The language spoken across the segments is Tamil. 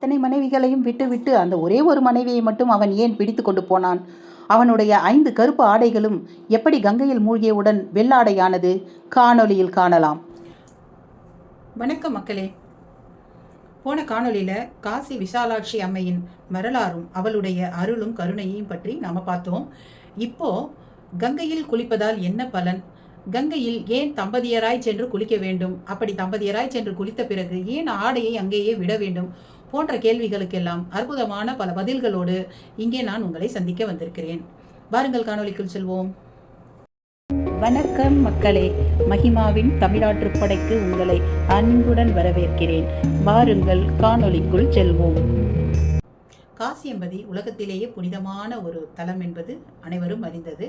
அத்தனை மனைவிகளையும் விட்டுவிட்டு அந்த ஒரே ஒரு மனைவியை மட்டும் அவன் ஏன் பிடித்து கொண்டு போனான்? அவனுடைய ஐந்து கருப்பு ஆடைகளும் எப்படி கங்கையில் மூழ்கியவுடன் வெள்ளாடையானது? காணொளியில் காணலாம். வணக்கம் மக்களே. போன காணொலியில் காசி விசாலாட்சி அம்மையின் வரலாறும் அவளுடைய அருளும் கருணையையும் பற்றி நாம் பார்த்தோம். இப்போ கங்கையில் குளிப்பதால் என்ன பலன்? கங்கையில் ஏன் தம்பதியராய் சென்று குளிக்க வேண்டும்? அப்படி தம்பதியராய் சென்று குளித்த பிறகு ஏன் ஆடையை அங்கேயே விட வேண்டும்? போன்ற கேள்விகளுக்கெல்லாம் அற்புதமான பல பதில்களோடு இங்கே நான் உங்களை சந்திக்க வந்திருக்கிறேன். வாருங்கள் காணொளிக்குள் செல்வோம். வணக்கம் மக்களே. மகிமாவின் தமிழாற்று படைக்கு உங்களை அன்புடன் வரவேற்கிறேன். வாருங்கள் காணொளிக்குள் செல்வோம். காசி என்பது உலகத்திலேயே புனிதமான ஒரு தலம் என்பது அனைவரும் அறிந்தது.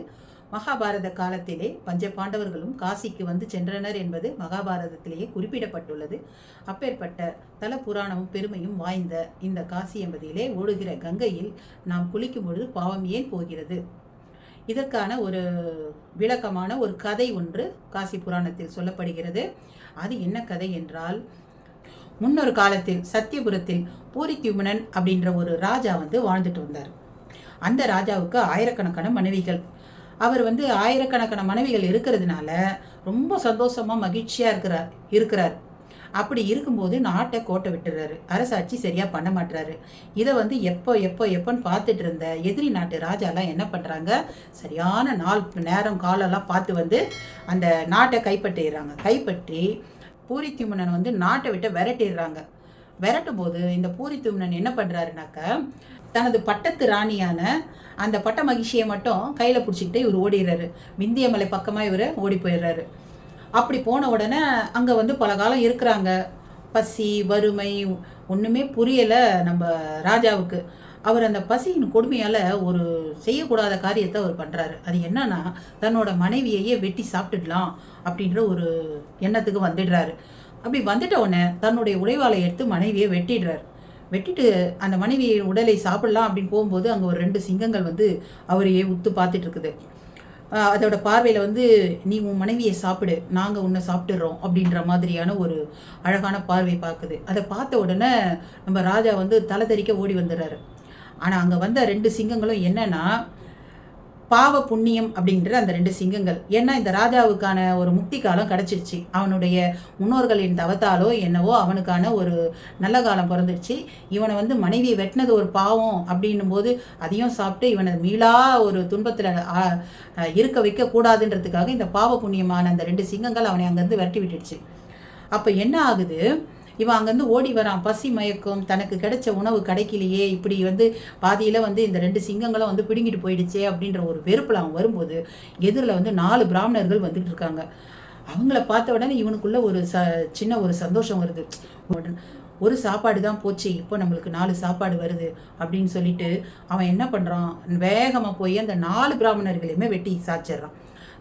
மகாபாரத காலத்திலே பஞ்ச பாண்டவர்களும் காசிக்கு வந்து சென்றனர் என்பது மகாபாரதத்திலேயே குறிப்பிடப்பட்டுள்ளது. அப்பேற்பட்ட தல புராணமும் பெருமையும் வாய்ந்த இந்த காசி என்பதிலே ஓடுகிற கங்கையில் நாம் குளிக்கும் பொழுது பாவம் ஏன் போகிறது? இதற்கான ஒரு விளக்கமான ஒரு கதை ஒன்று காசி புராணத்தில் சொல்லப்படுகிறது. அது என்ன கதை என்றால் முன்னொரு காலத்தில் சத்தியபுரத்தில் பூரித்யுமனன் அப்படின்ற ஒரு ராஜா வந்து வாழ்ந்துட்டு வந்தார். அந்த ராஜாவுக்கு ஆயிரக்கணக்கான மனைவிகள். அவர் வந்து ஆயிரக்கணக்கான மனைவிகள் இருக்கிறதுனால ரொம்ப சந்தோஷமாக மகிழ்ச்சியாக இருக்கிறார் இருக்கிறார். அப்படி இருக்கும்போது நாட்டை கோட்டை விட்டுறாரு. அரசாட்சி சரியாக பண்ண மாட்டுறாரு இதை வந்து எப்போ எப்போ எப்போன்னு பார்த்துட்டு இருந்த எதிரி நாட்டு ராஜாலாம் என்ன பண்ணுறாங்க சரியான நாள் நேரம் காலெல்லாம் பார்த்து வந்து அந்த நாட்டை கைப்பற்றிடுறாங்க. கைப்பற்றி பூரித்திமுனன் வந்து நாட்டை விட்டு விரட்டிடுறாங்க. விரட்டும் போது இந்த பூரித்திமுனன் என்ன பண்ணுறாருனாக்க தனது பட்டத்து ராணியான அந்த பட்ட மகிழ்ச்சியை மட்டும் கையில் பிடிச்சிக்கிட்டு இவர் ஓடிடுறாரு. விந்தியமலை பக்கமாக இவர் ஓடி போயிடுறாரு. அப்படி போன உடனே அங்கே வந்து பல காலம் இருக்கிறாங்க. பசி வறுமை ஒன்றுமே புரியலை நம்ம ராஜாவுக்கு. அவர் அந்த பசியின் கொடுமையால் ஒரு செய்யக்கூடாத காரியத்தை அவர் பண்ணுறாரு அது என்னன்னா தன்னோட மனைவியையே வெட்டி சாப்பிட்டுடலாம் அப்படின்ற ஒரு எண்ணத்துக்கு வந்துடுறாரு. அப்படி வந்துட்ட உடனே தன்னுடைய உடைவாளை எடுத்து மனைவியை வெட்டிடுறாரு. வெட்டிட்டு அந்த மனைவியின் உடலை சாப்பிடலாம் அப்படின்னு போகும்போது அங்கே ஒரு ரெண்டு சிங்கங்கள் வந்து அவரையே உத்து பார்த்துட்டு இருக்குது. அதோட பார்வையில் வந்து நீ உன் மனைவியை சாப்பிடு நாங்கள் உன்னை சாப்பிட்டுறோம் அப்படின்ற மாதிரியான ஒரு அழகான பார்வை பார்க்குது. அதை பார்த்த உடனே நம்ம ராஜா வந்து தலை தெறிக்க ஓடி வந்துடுறாரு. ஆனால் அங்கே வந்த ரெண்டு சிங்கங்களும் என்னென்னா பாவ புண்ணியம் அப்படின்ற அந்த ரெண்டு சிங்கங்கள். ஏன்னா இந்த ராஜாவுக்கான ஒரு முக்தி காலம் கிடச்சிருச்சு. அவனுடைய முன்னோர்களின் தவத்தாலோ என்னவோ அவனுக்கான ஒரு நல்ல காலம் பிறந்துருச்சு. இவனை வந்து மனைவியை வெட்டினது ஒரு பாவம் அப்படின்னும் போது அதையும் சாப்பிட்டு இவனை மீளா ஒரு துன்பத்தில் இருக்க வைக்க கூடாதுன்றதுக்காக இந்த பாவ புண்ணியமான அந்த ரெண்டு சிங்கங்கள் அவனை அங்கேருந்து விரட்டி விட்டுடுச்சு. அப்போ என்ன ஆகுது? இவன் அங்கேருந்து ஓடி வரான். பசி மயக்கம் தனக்கு கிடைச்ச உணவு கிடைக்கலையே. இப்படி வந்து பாதியில் வந்து இந்த ரெண்டு சிங்கங்களும் வந்து பிடுங்கிட்டு போயிடுச்சே அப்படின்ற ஒரு வெறுப்பில் அவன் வரும்போது எதிரில் வந்து நாலு பிராமணர்கள் வந்துட்டு இருக்காங்க. அவங்கள பார்த்த உடனே இவனுக்குள்ள ஒரு ச சின்ன ஒரு சந்தோஷம் வருது. ஒரு சாப்பாடு தான் போச்சு. இப்போ நம்மளுக்கு நாலு சாப்பாடு வருது அப்படின்னு சொல்லிட்டு அவன் என்ன பண்ணுறான் வேகமாக போய் அந்த நாலு பிராமணர்களையுமே வெட்டி சாச்சிட்றான்.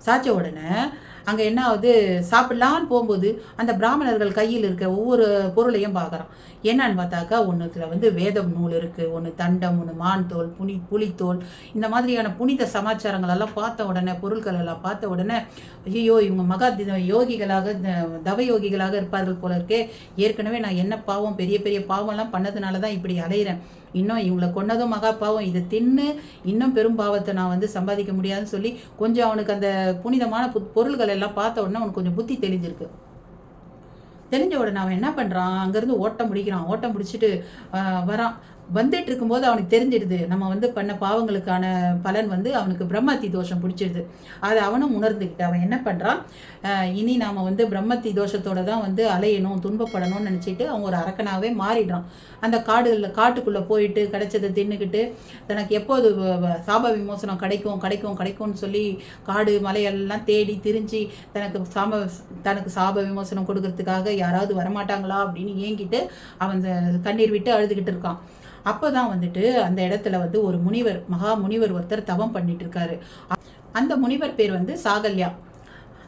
சாச்ச உடனே அங்கே என்ன ஆகுது? சாப்பிட்லான்னு போகும்போது அந்த பிராமணர்கள் கையில் இருக்க ஒவ்வொரு பொருளையும் பார்க்குறான். என்னன்னு பார்த்தாக்கா ஒன்றுத்தில் வந்து வேதம் நூல் இருக்குது ஒன்று தண்டம் ஒன்று மான் தோல் புனி புலித்தோல் இந்த மாதிரியான புனித சமாச்சாரங்கள் எல்லாம் பார்த்த உடனே பொருட்கள் எல்லாம் பார்த்த உடனே ஐயோ இவங்க மகா யோகிகளாக தவ யோகிகளாக இருப்பார்கள் போல இருக்கே. ஏற்கனவே நான் என்ன பாவம் பெரிய பெரிய பாவம்லாம் பண்ணதுனால தான் இப்படி அலையிறேன். இன்னும் இவங்களை கொன்னதும் மகா பாவம். இதை தின்னு இன்னும் பெரும் பாவத்தை நான் வந்து சம்பாதிக்க முடியாதுன்னு சொல்லி கொஞ்சம் அவனுக்கு அந்த புனிதமான பொருள்கள் எல்லாம் பார்த்த உடனே அவனுக்கு கொஞ்சம் புத்தி தெளிஞ்சிருக்கு. தெரிஞ்ச உடனே அவன் என்ன பண்ணுறான் அங்கேருந்து ஓட்டம் முடிக்கிறான் ஓட்டம் முடிச்சுட்டு வரான். வந்துட்டு இருக்கும்போது அவனுக்கு தெரிஞ்சிடுது. நம்ம வந்து பண்ண பாவங்களுக்கான பலன் வந்து அவனுக்கு பிரம்மத்தி தோஷம் பிடிச்சிடுது. அதை அவனும் உணர்ந்துக்கிட்டு அவன் என்ன பண்ணுறான் இனி நாம் வந்து பிரம்மத்தி தோஷத்தோட தான் வந்து அலையணும் துன்பப்படணும்னு நினச்சிட்டு அவன் ஒரு அரக்கனாகவே மாறிடுறான். அந்த காடுகளில் காட்டுக்குள்ளே போயிட்டு கிடைச்சதை தின்னுக்கிட்டு தனக்கு எப்போது சாப விமோசனம் கிடைக்கும் கிடைக்கும் கிடைக்கும்னு சொல்லி காடு மலையெல்லாம் தேடி திரிஞ்சு தனக்கு சாப தனக்கு சாப விமோசனம் கொடுக்கறதுக்காக யாராவது வரமாட்டாங்களா அப்படின்னு ஏங்கிட்டு அவன் கண்ணீர் விட்டு அழுதுகிட்டு இருக்கான். அப்போ தான் வந்துட்டு அந்த இடத்துல வந்து ஒரு முனிவர் மகா முனிவர் ஒருத்தர் தவம் பண்ணிட்டு இருக்காரு அந்த முனிவர் பேர் வந்து சாகல்யா.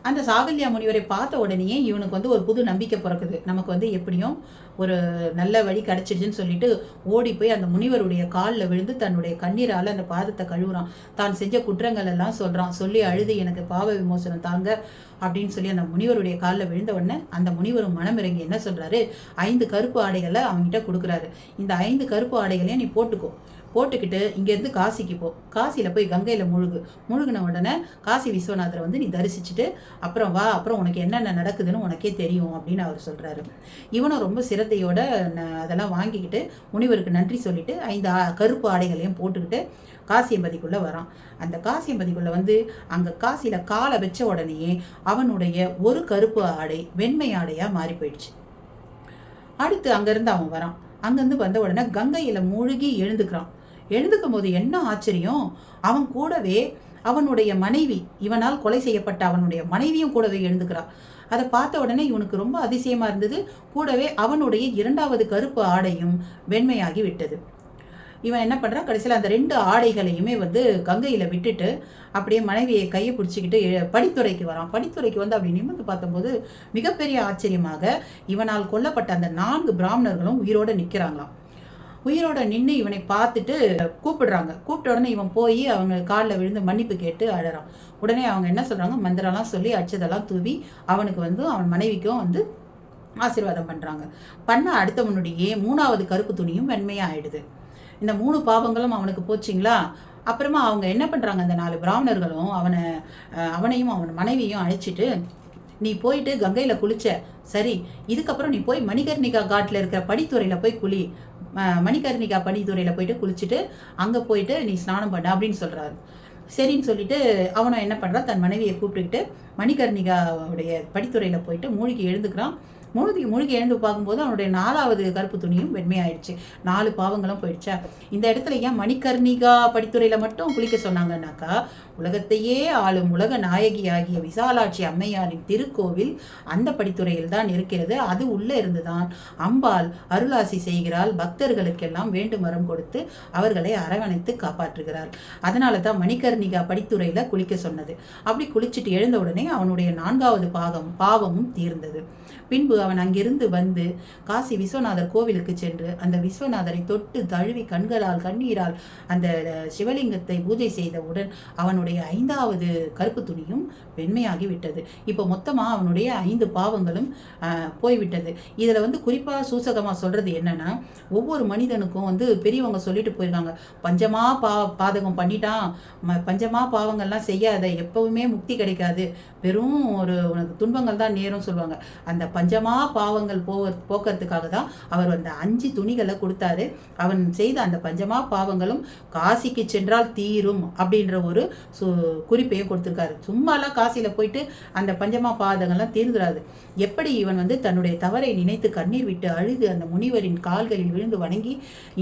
அந்த சாகல்யா முனிவரை பார்த்த உடனேயே இவனுக்கு வந்து ஒரு புது நம்பிக்கை பிறக்குது. நமக்கு வந்து எப்படியும் ஒரு நல்ல வழி கிடச்சிடுச்சுன்னு சொல்லிட்டு ஓடி போய் அந்த முனிவருடைய காலில் விழுந்து தன்னுடைய கண்ணீரால் அந்த பாதத்தை கழுவுறான். தான் செஞ்ச குற்றங்கள் எல்லாம் சொல்கிறான் சொல்லி அழுது எனக்கு பாவ விமோசனம் தாங்க. அப்படின்னு சொல்லி அந்த முனிவருடைய காலில் விழுந்த உடனே அந்த முனிவரும் மனம் இறங்கி என்ன சொல்கிறாரு ஐந்து கருப்பு ஆடைகளை அவங்ககிட்ட கொடுக்குறாரு. இந்த ஐந்து கருப்பு ஆடைகளையும் நீ போட்டுக்கோ. போட்டுக்கிட்டு இங்கேருந்து காசிக்கு போ. காசியில் போய் கங்கையில் முழுகு. முழுகின உடனே காசி விஸ்வநாதரை வந்து நீ தரிசிச்சுட்டு அப்புறம் வா அப்புறம் உனக்கு என்னென்ன நடக்குதுன்னு உனக்கே தெரியும் அப்படின்னு அவர் சொல்கிறாரு இவனும் ரொம்ப சிரத்தையோட அதெல்லாம் வாங்கிக்கிட்டு முனிவருக்கு நன்றி சொல்லிட்டு ஐந்து ஆ- கருப்பு ஆடைகளையும் போட்டுக்கிட்டு காசியம்பதிக்குள்ளே வரான். அந்த காசியம்பதிக்குள்ளே வந்து அங்கே காசியில் காலை வச்ச உடனேயே அவனுடைய ஒரு கருப்பு ஆடை வெண்மை ஆடையாக மாறி போயிடுச்சு. அடுத்து அங்கேருந்து அவன் வரான். அங்கேருந்து வந்த உடனே கங்கையில் மூழ்கி எழுந்துக்கிறான். எழுந்துக்கும் போது என்ன ஆச்சரியம்? அவன் கூடவே அவனுடைய மனைவி இவனால் கொலை செய்யப்பட்ட அவனுடைய மனைவியும் கூடவே எழுந்துக்கிறான் அதை பார்த்த உடனே இவனுக்கு ரொம்ப அதிசயமாக இருந்தது. கூடவே அவனுடைய இரண்டாவது கருப்பு ஆடையும் வெண்மையாகி விட்டது. இவன் என்ன பண்ணுறான் கடைசியில் அந்த ரெண்டு ஆடைகளையுமே வந்து கங்கையில் விட்டுட்டு அப்படியே மனைவியை கையை பிடிச்சிக்கிட்டு படித்துறைக்கு வரான். படித்துறைக்கு வந்து அப்படி நிமிர்ந்து பார்த்தபோது மிகப்பெரிய ஆச்சரியமாக இவனால் கொல்லப்பட்ட அந்த நான்கு பிராமணர்களும் உயிரோடு நிற்கிறாங்களாம். உயிரோட நின்று இவனை பார்த்துட்டு கூப்பிடுறாங்க. கூப்பிட்ட உடனே இவன் போய் அவங்க காலில் விழுந்து மன்னிப்பு கேட்டு அழறான். உடனே அவங்க என்ன சொல்கிறாங்க மந்திரம்லாம் சொல்லி அச்சதெல்லாம் தூவி அவனுக்கு வந்து அவன் மனைவிக்கும் வந்து ஆசீர்வாதம் பண்ணுறாங்க பண்ண அடுத்தவனுடைய மூணாவது கருப்பு துணியும் வெண்மையாக ஆயிடுது இந்த மூணு பாவங்களும் அவனுக்கு போச்சுங்களா? அப்புறமா அவங்க என்ன பண்ணுறாங்க அந்த நாலு பிராமணர்களும் அவனை அவனையும் அவன் மனைவியும் அழைச்சிட்டு நீ போயிட்டு கங்கையில் குளிச்ச. சரி இதுக்கப்புறம் நீ போய் மணிகர்ணிகா காட்டில் இருக்கிற படித்துறையில் போய் குளி. மணிகர்ணிகா படித்துறையில் போயிட்டு குளிச்சுட்டு அங்கே போயிட்டு நீ ஸ்நானம் பண்ண அப்படின்னு சொல்கிறாரு சரின்னு சொல்லிட்டு அவனை என்ன பண்ணுறான் தன் மனைவியை கூப்பிட்டுக்கிட்டு மணிகர்ணிகாவுடைய படித்துறையில் போயிட்டு மூழ்கி எழுந்துக்கிறான். முழுகி முழுகி எழுந்து பார்க்கும்போது அவனுடைய நாலாவது கருப்பு துணியும் வெண்மையாயிடுச்சு. நாலு பாவங்களும் போயிடுச்சா. இந்த இடத்துல ஏன் மணிகர்ணிகா படித்துறையில் மட்டும் குளிக்க சொன்னாங்கன்னாக்கா உலகத்தையே ஆளும் உலக நாயகி ஆகிய விசாலாட்சி அம்மையாரின் திருக்கோவில் அந்த படித்துறையில் தான் இருக்கிறது. அது உள்ளே இருந்து தான் அம்பாள் அருளாசி செய்கிறாள். பக்தர்களுக்கெல்லாம் வேண்டும் வரம் கொடுத்து அவர்களை அரவணைத்து காப்பாற்றுகிறாள். அதனால தான் மணிகர்ணிகா படித்துறையில் குளிக்க சொன்னது. அப்படி குளிச்சுட்டு எழுந்த உடனே அவனுடைய நான்காவது பாகம் பாவமும் தீர்ந்தது. பின்பு அவன் அங்கிருந்து வந்து காசி விஸ்வநாதர் கோவிலுக்கு சென்று அந்த விஸ்வநாதரை தொட்டு தழுவி கண்களால் கண்ணீரால் அந்த சிவலிங்கத்தை பூஜை செய்தவுடன் அவனுடைய ஐந்தாவது கருப்பு துணியும் வெண்மையாகி விட்டது. இப்போ மொத்தமாக அவனுடைய ஐந்து பாவங்களும் போய்விட்டது. இதில் வந்து குறிப்பாக சூசகமாக சொல்கிறது என்னன்னா ஒவ்வொரு மனிதனுக்கும் வந்து பெரியவங்க சொல்லிட்டு போயிருக்காங்க. பஞ்சமா பா பாதகம் பண்ணிட்டான். ம பஞ்சமா பாவங்கள்லாம் செய்யாத எப்பவுமே முக்தி கிடைக்காது. வெறும் ஒரு உனக்கு துன்பங்கள் தான் நேரும் சொல்லுவாங்க. அந்த பஞ்சமா பாவங்கள் போ போக்குறதுக்காக தான் அவர் அந்த அஞ்சு துணிகளை கொடுத்தாரு. அவன் செய்த அந்த பஞ்சமா பாவங்களும் காசிக்கு சென்றால் தீரும் அப்படின்ற ஒரு சு குறிப்பையும் கொடுத்துருக்காரு. சும்மாலாம் காசியில் போயிட்டு அந்த பஞ்சமா பாதங்கள்லாம் தீர்ந்துடாது எப்படி இவன் வந்து தன்னுடைய தவறை நினைத்து கண்ணீர் விட்டு அழுது அந்த முனிவரின் கால்களில் விழுந்து வணங்கி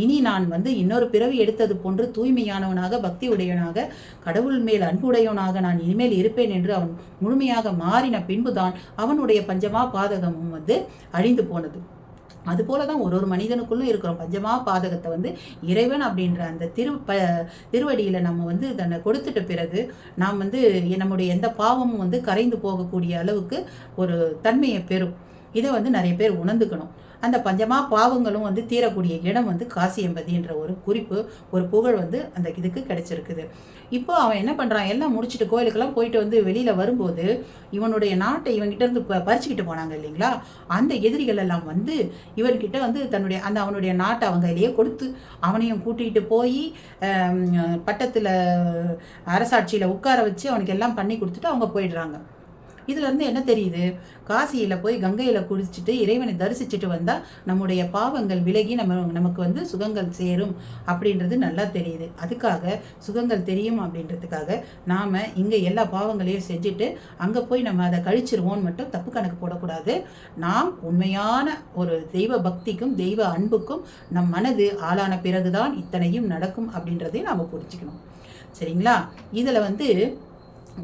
இனி நான் வந்து இன்னொரு பிறவி எடுத்தது போன்று தூய்மையானவனாக பக்தி உடையவனாக கடவுள் மேல் அன்புடையவனாக நான் இனிமேல் இருப்பேன் என்று அவன் முழுமையாக மாறின பின்புதான் அவனுடைய பஞ்சமா பாதகமும் வந்து அழிந்து போனது. அதுபோல தான் ஒரு ஒரு மனிதனுக்குள்ளும் இருக்கிறோம் பஞ்சமா பாதகத்தை வந்து இறைவன் அப்படின்ற அந்த திரு ப திருவடியில் நம்ம வந்து தன்னை கொடுத்துட்ட பிறகு நாம் வந்து நம்முடைய எந்த பாவமும் வந்து கரைந்து போகக்கூடிய அளவுக்கு ஒரு தன்மையை பெறும். இதை வந்து நிறைய பேர் உணர்ந்துக்கணும். அந்த பஞ்சமா பாவங்களும் வந்து தீரக்கூடிய இடம் வந்து காசியம்பதின்ற ஒரு குறிப்பு ஒரு புகழ் வந்து அந்த இதுக்கு கிடைச்சிருக்குது. இப்போ அவன் என்ன பண்ணுறான் எல்லாம் முடிச்சுட்டு கோயிலுக்கெல்லாம் போயிட்டு வந்து வெளியில் வரும்போது இவனுடைய நாட்டை இவன்கிட்ட இருந்து ப- பறிச்சுக்கிட்டு போனாங்க இல்லைங்களா? அந்த எதிரிகள் எல்லாம் வந்து இவன்கிட்ட வந்து தன்னுடைய அந்த அவனுடைய நாட்டை அவங்க கையிலேயே கொடுத்து அவனையும் கூட்டிகிட்டு போய் பட்டத்தில் அரசாட்சியில் உட்கார வச்சு அவனுக்கு எல்லாம் பண்ணி கொடுத்துட்டு அவங்க போயிடுறாங்க. இதுலேருந்து என்ன தெரியுது? காசியில் போய் கங்கையில் குளிச்சுட்டு இறைவனை தரிசிச்சுட்டு வந்தால் நம்முடைய பாவங்கள் விலகி நம்ம நமக்கு வந்து சுகங்கள் சேரும் அப்படின்றது நல்லா தெரியுது. அதுக்காக சுகங்கள் தெரியும் அப்படின்றதுக்காக நாம் இங்கே எல்லா பாவங்களையும் செஞ்சுட்டு அங்கே போய் நம்ம அதை கழிச்சிருவோம்னு மட்டும் தப்பு கணக்கு போடக்கூடாது. நாம் உண்மையான ஒரு தெய்வ பக்திக்கும் தெய்வ அன்புக்கும் நம் மனது ஆளான பிறகுதான் இத்தனையும் நடக்கும் அப்படின்றதையும் நாம் புரிஞ்சுக்கணும். சரிங்களா? இதில் வந்து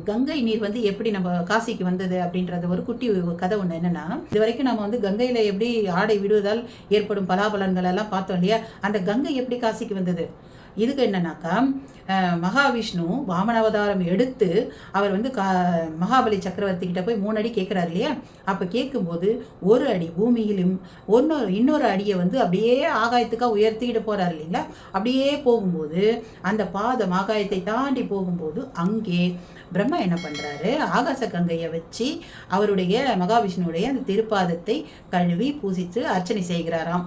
கங்கை நீர் வந்து எப்படி நம்ம காசிக்கு வந்தது அப்படின்றது ஒரு குட்டி கதை ஒன்று என்னென்னா இது வரைக்கும் நம்ம வந்து கங்கையில் எப்படி ஆடை விடுவதால் ஏற்படும் பலாபலன்கள் எல்லாம் பார்த்தோம் இல்லையா? அந்த கங்கை எப்படி காசிக்கு வந்தது? இதுக்கு என்னன்னாக்கா மகாவிஷ்ணு வாமனாவதாரம் எடுத்து அவர் வந்து கா மகாபலி சக்கரவர்த்தி கிட்ட போய் மூணு அடி கேட்குறாரு இல்லையா? அப்போ கேட்கும்போது ஒரு அடி பூமியிலும் ஒன்னொரு இன்னொரு அடியை வந்து அப்படியே ஆகாயத்துக்காக உயர்த்திக்கிட்டு போகிறார் இல்லைங்களா? அப்படியே போகும்போது அந்த பாதம் ஆகாயத்தை தாண்டி போகும்போது அங்கே பிரம்மா என்ன பண்ணுறாரு ஆகாச கங்கையை வச்சு அவருடைய மகாவிஷ்ணுடைய அந்த திருப்பாதத்தை கழுவி பூசித்து அர்ச்சனை செய்கிறாராம்.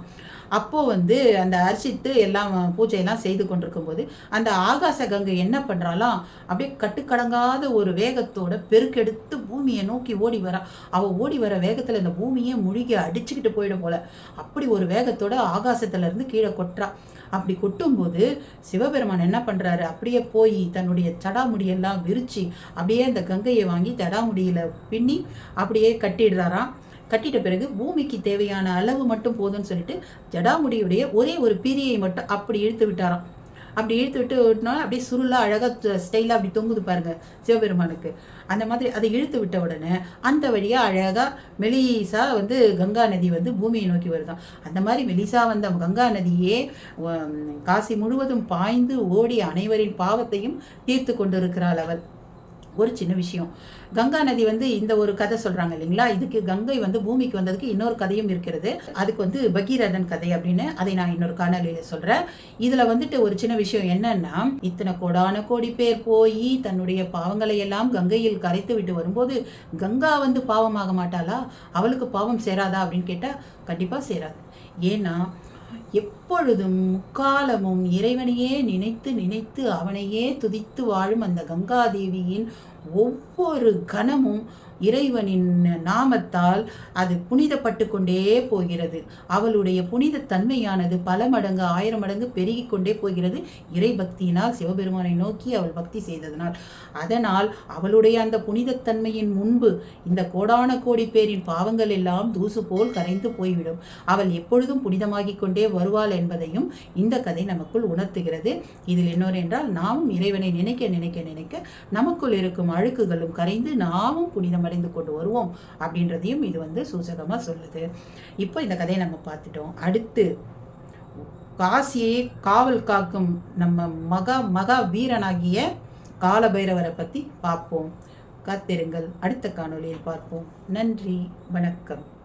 அப்போது வந்து அந்த அர்ச்சித்து எல்லாம் பூஜையெல்லாம் செய்து கொண்டிருக்கும் போது அந்த ஆகாச கங்கை என்ன பண்ணுறாலாம் அப்படியே கட்டுக்கடங்காத ஒரு வேகத்தோட பெருக்கெடுத்து பூமியை நோக்கி ஓடி வரா. அவள் ஓடி வர வேகத்தில் இந்த பூமியே முழுகி அடிச்சுக்கிட்டு போயிடும் போல. அப்படி ஒரு வேகத்தோட ஆகாசத்துலேருந்து கீழே கொட்டுறா. அப்படி கொட்டும்போது சிவபெருமான் என்ன பண்ணுறாரு அப்படியே போய் தன்னுடைய சடாமுடியெல்லாம் விரித்து அப்படியே அந்த கங்கையை வாங்கி தடாமுடியில் பின்னி அப்படியே கட்டிடுறாராம். கட்டிட்ட பிறகு பூமிக்கு தேவையான அளவு மட்டும் போதும்னு சொல்லிட்டு ஜடாமுடியுடைய ஒரே ஒரு பிரியை மட்டும் அப்படி இழுத்து விட்டாராம். அப்படி இழுத்து விட்டு விட்டோம்னா அப்படியே சுருளாக அழகாக ஸ்டைலாக அப்படி தொங்குது பாருங்க சிவபெருமானுக்கு. அந்த மாதிரி அதை இழுத்து விட்ட உடனே அந்த வழியாக அழகாக மெலிசா வந்து கங்கா நதி வந்து பூமியை நோக்கி வருதான் அந்த மாதிரி மெலிசா வந்த கங்கா நதியே காசி முழுவதும் பாய்ந்து ஓடி அனைவரின் பாவத்தையும் தீர்த்து கொண்டிருக்கிறாள் அவள். ஒரு சின்ன விஷயம். கங்கா நதி வந்து இந்த ஒரு கதை சொல்றாங்க இல்லைங்களா? இதுக்கு கங்கை வந்து பூமிக்கு வந்ததுக்கு இன்னொரு கதையும் இருக்கிறது. அதுக்கு வந்து பகீரதன் கதை அப்படின்னு அதை நான் இன்னொரு காணொலியில சொல்றேன். இதுல வந்துட்டு ஒரு சின்ன விஷயம் என்னன்னா இத்தனை கோடான கோடி பேர் போய் தன்னுடைய பாவங்களை எல்லாம் கங்கையில் கரைத்து விட்டு வரும்போது கங்கா வந்து பாவமாக மாட்டாளா? அவளுக்கு பாவம் சேராதா அப்படின்னு கேட்டா கண்டிப்பா சேராது. ஏன்னா எப்பொழுதும் முக்காலமும் இறைவனையே நினைத்து நினைத்து அவனையே துதித்து வாழும் அந்த கங்காதேவியின் ஒவ்வொரு கணமும் இறைவனின் நாமத்தால் அது புனிதப்பட்டு கொண்டே போகிறது. அவளுடைய புனித தன்மையானது பல மடங்கு ஆயிரம் மடங்கு பெருகி கொண்டே போகிறது. இறை பக்தியினால் சிவபெருமானை நோக்கி அவள் பக்தி செய்ததனால். அதனால் அவளுடைய அந்த புனிதத்தன்மையின் முன்பு இந்த கோடான கோடி பேரின் பாவங்கள் எல்லாம் தூசு போல் கரைந்து போய்விடும். அவள் எப்பொழுதும் புனிதமாகிக் கொண்டே வருவாள் என்பதையும் இந்த கதை நமக்குள் உணர்த்துகிறது. இதில் இன்னொரு என்றால் நாமும் இறைவனை நினைக்க நினைக்க நினைக்க நமக்குள் இருக்கும் அழுக்குகளும் கரைந்து நாமும் புனிதமடைந்து கொண்டு வருவோம் அப்படின்றதையும் இது வந்து சூசகமாக சொல்லுது. இப்போ இந்த கதையை நம்ம பார்த்துட்டோம். அடுத்து காசியை காவல் காக்கும் நம்ம மகா மகா வீரனாகிய காலபைரவரை பற்றி பார்ப்போம். காத்திருங்கள். அடுத்த காணொளியில் பார்ப்போம். நன்றி. வணக்கம்.